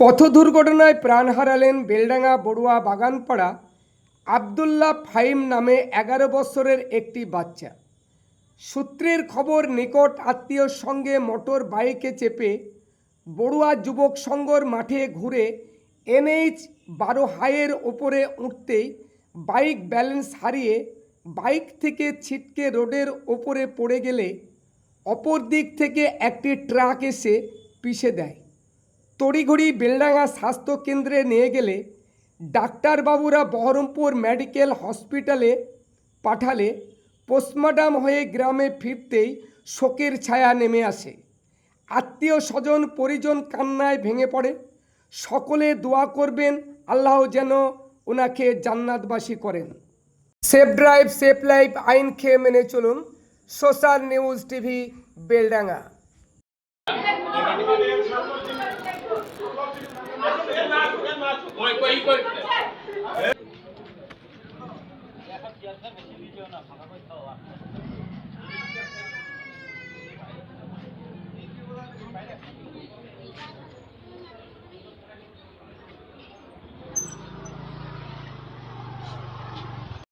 পথ দুর্ঘটনায় প্রাণ হারালেন বেলডাঙ্গা বড়ুয়া বাগানপাড়া আবদুল্লাহ ফাইম নামে এগারো বছরের একটি বাচ্চা। সূত্রের খবর, নিকট আত্মীয়র সঙ্গে মোটর বাইকে চেপে বড়ুয়া যুবক সংঘর মাঠে ঘুরে এনএইচ বারো হাইয়ের ওপরে উঠতেই বাইক ব্যালেন্স হারিয়ে বাইক থেকে ছিটকে রোডের ওপরে পড়ে গেলে অপর দিক থেকে একটি ট্রাক এসে পিষে দেয়। তড়িঘড়ি বেলডাঙ্গা স্বাস্থ্য কেন্দ্রে নিয়ে গেলে ডাক্তারবাবুরা বহরমপুর মেডিকেল হসপিটালে পাঠালে পোস্টমর্টম হয়ে গ্রামে ফিরতেই শোকের ছায়া নেমে আসে। আত্মীয় স্বজন, পরিজন কান্নায় ভেঙে পড়ে। সকলে দোয়া করবেন, আল্লাহ যেন ওনাকে জান্নাতবাসী করেন। সেফ ড্রাইভ, সেফ লাইফ আইন খেয়ে মেনে চলুন। Social news TV, Beldanga. কই